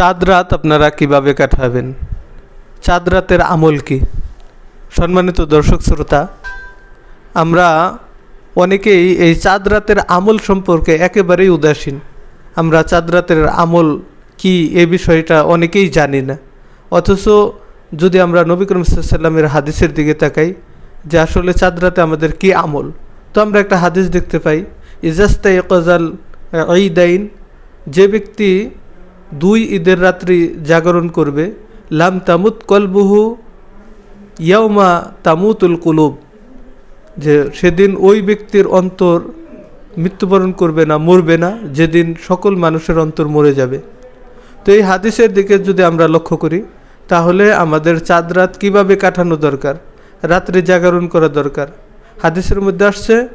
চাঁদ রাত আপনারা কীভাবে কাটাবেন? চাঁদ রাতের আমল কি? সম্মানিত দর্শক শ্রোতা, আমরা অনেকেই এই চাঁদ রাতের আমল সম্পর্কে একেবারেই উদাসীন। আমরা চাঁদ রাতের আমল কি এ বিষয়টা অনেকেই জানি না। অথচ যদি আমরা নবী করিম সাল্লামের হাদিসের দিকে তাকাই যে আসলে চাঁদ রাতে আমাদের কি আমল, তো আমরা একটা হাদিস দেখতে পাই ইজাস্তা ইকজাল ঈদাইন যে ব্যক্তি দুই ঈদের রাত্রি জাগরণ করবে। লাম তামুত কলবুহু ইয়াউমা তামুতুল কুলুব। যে সেদিন ওই ব্যক্তির অন্তর মৃত্যুবরণ করবে না, মরবে না, যেদিন সকল মানুষের অন্তর মরে যাবে। তো এই হাদিসের দিকে যদি আমরা লক্ষ্য করি, তাহলে আমাদের চাঁদ রাত কীভাবে কাটানো দরকার? রাত্রে জাগরণ করা দরকার। হাদিসের মধ্যে আসছে,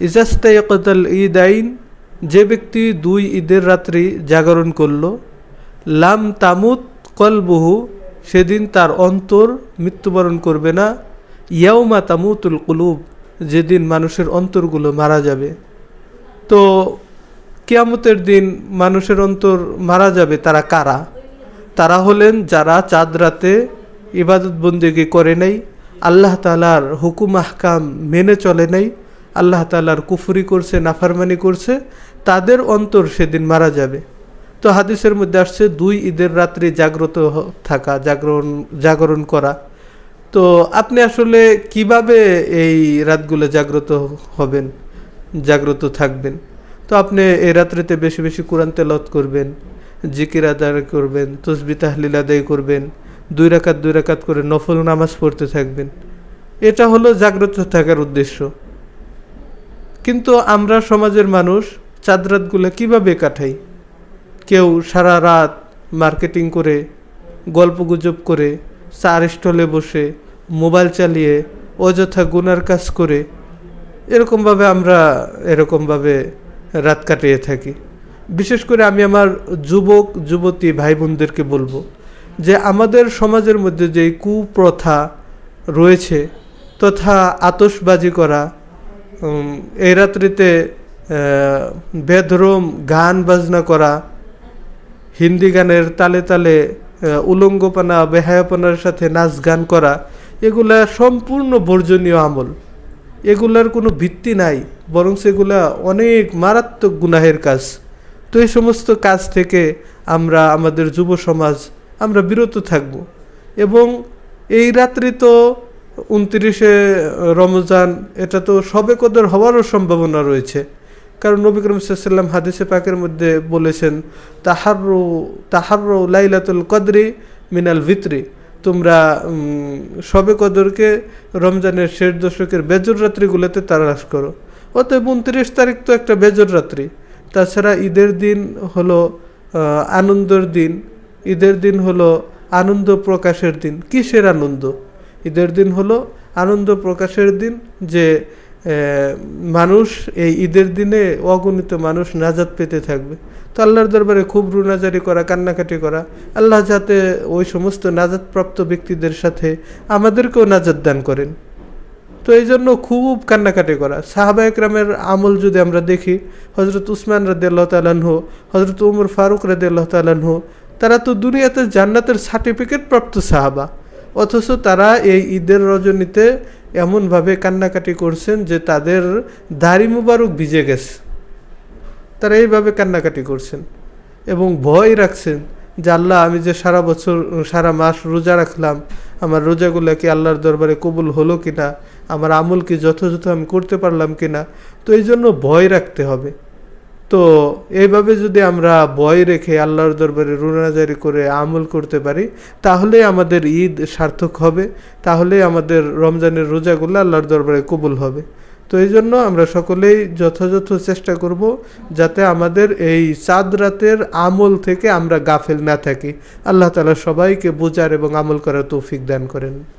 ইজাস্তাইকতাল ঈদ আইন যে ব্যক্তি দুই ঈদের রাত্রি জাগরণ করল, লাম তামুত কলবহু, সেদিন তার অন্তর মৃত্যুবরণ করবে না। ইয়াউমা তামুতুল কুলুব, যেদিন মানুষের অন্তরগুলো মারা যাবে। তো কিয়ামতের দিন মানুষের অন্তর মারা যাবে তারা কারা? তারা হলেন যারা চাঁদ রাতে ইবাদত বন্দেগি করে নাই, আল্লাহ তালার হুকুম আহকাম মেনে চলে নাই আল্লাহ তালার কুফুরি করছে, নাফারমানি করছে, তাদের অন্তর সেদিন মারা যাবে। তো হাদিসের মধ্যে আসছে, দুই ঈদের রাত্রি জাগ্রত থাকা জাগরণ জাগরণ করা। তো আপনি আসলে কীভাবে এই রাতগুলো জাগ্রত হবেন, জাগ্রত থাকবেন? তো আপনি এই রাত্রিতে বেশি বেশি কোরআন তেলত করবেন, জিকির আদায় করবেন, তসবি তাহলিল আদায় করবেন, দুই রাকাত দুই রাকাত করে নফল নামাজ পড়তে থাকবেন। এটা হলো জাগ্রত থাকার উদ্দেশ্য। কিন্তু আমরা সমাজের মানুষ চাঁদ রাতগুলো কীভাবে কাটাই? কেউ সারা রাত মার্কেটিং করে গল্প গুজব করে, চার স্টলে বসে, মোবাইল চালিয়ে, অযথা গুনার কাজ করে, এরকমভাবে আমরা এরকমভাবে রাত কাটিয়ে থাকি। বিশেষ করে আমি আমার যুবক, যুবতী ভাই বোনদেরকে বলব যে আমাদের সমাজের মধ্যে যে কুপ্রথা রয়েছে তথা আতসবাজি করা এই রাত্রিতে আহ, বেধরম গান বাজনা করা হিন্দি গানের তালে তালে উলঙ্গপনা বেহায়াপনার সাথে নাচ গান করা এগুলা সম্পূর্ণ বর্জনীয় আমল। এগুলার কোনো ভিত্তি নাই বরং সেগুলা অনেক মারাত্মক গুনাহের কাজ। তো এই সমস্ত কাজ থেকে আমরা আমাদের যুব সমাজ আমরা বিরত থাকব। এবং এই রাত্রি তো উনত্রিশে রমজান, এটা তো সবে কদর হওয়ারও সম্ভাবনা রয়েছে। কারণ নবী করিম সাল্লাম হাদিসে পাকের মধ্যে বলেছেন তাহারু তাহারু লাইলাতুল কদরি মিনাল ভিত্রি। তোমরা সবে কদরকে রমজানের শেষ দশকের বেজর রাত্রিগুলোতে তারাস করো। অতএব উনত্রিশ তারিখ তো একটা বেজর রাত্রি। তাছাড়া ঈদের দিন হলো আনন্দের দিন। ঈদের দিন হলো আনন্দ প্রকাশের দিন। কিসের আনন্দ? ঈদের দিন হলো আনন্দ প্রকাশের দিন যে মানুষ এই ঈদের দিনে অগণিত মানুষ নাজাত পেতে থাকবে। তো আল্লাহর দরবারে খুব রুনাজারি করা, কান্নাকাটি করা। আল্লাহ যাতে ওই সমস্ত নাজাদপ্রাপ্ত ব্যক্তিদের সাথে আমাদেরকেও নাজাত দান করেন। তো এই জন্য খুব কান্নাকাটি করা। সাহাবা একরামের আমল যদি আমরা দেখি হজরত উসমান রাদিয়াল্লাহ তালানহ হজরত উমর ফারুক রাদিয়াল্লাহ তালানহ তারা তো দুনিয়াতে জান্নাতের সার্টিফিকেট প্রাপ্ত সাহাবা। অথচ তারা এই ঈদের রজনীতে এমনভাবে কান্নাকাটি করছেন যে তাদের দাড়ি মুবারক ভিজে গেছে। তারা এইভাবে কান্নাকাটি করছেন এবং ভয় রাখছেন যে আল্লাহ, আমি যে সারা বছর, সারা মাস রোজা রাখলাম, আমার রোজাগুলো কি আল্লাহর দরবারে কবুল হলো কিনা, আমার আমল কি যথাযথ আমি করতে পারলাম কিনা, তো এই জন্য ভয় রাখতে হবে। তো এইভাবে যদি আমরা ভয় রেখে আল্লাহর দরবারে রুনাজারি করে আমল করতে পারি তাহলে আমাদের ঈদ সার্থক হবে তাহলে আমাদের রমজানের রোজাগুলো আল্লাহর দরবারে কবুল হবে। তো এই জন্য আমরা সকলেই যথাযথ চেষ্টা করব যাতে আমাদের এই চাঁদ রাতের আমল থেকে আমরা গাফেল না থাকি। আল্লাহ তালা সবাইকে বোঝার এবং আমল করার তৌফিক দান করেন।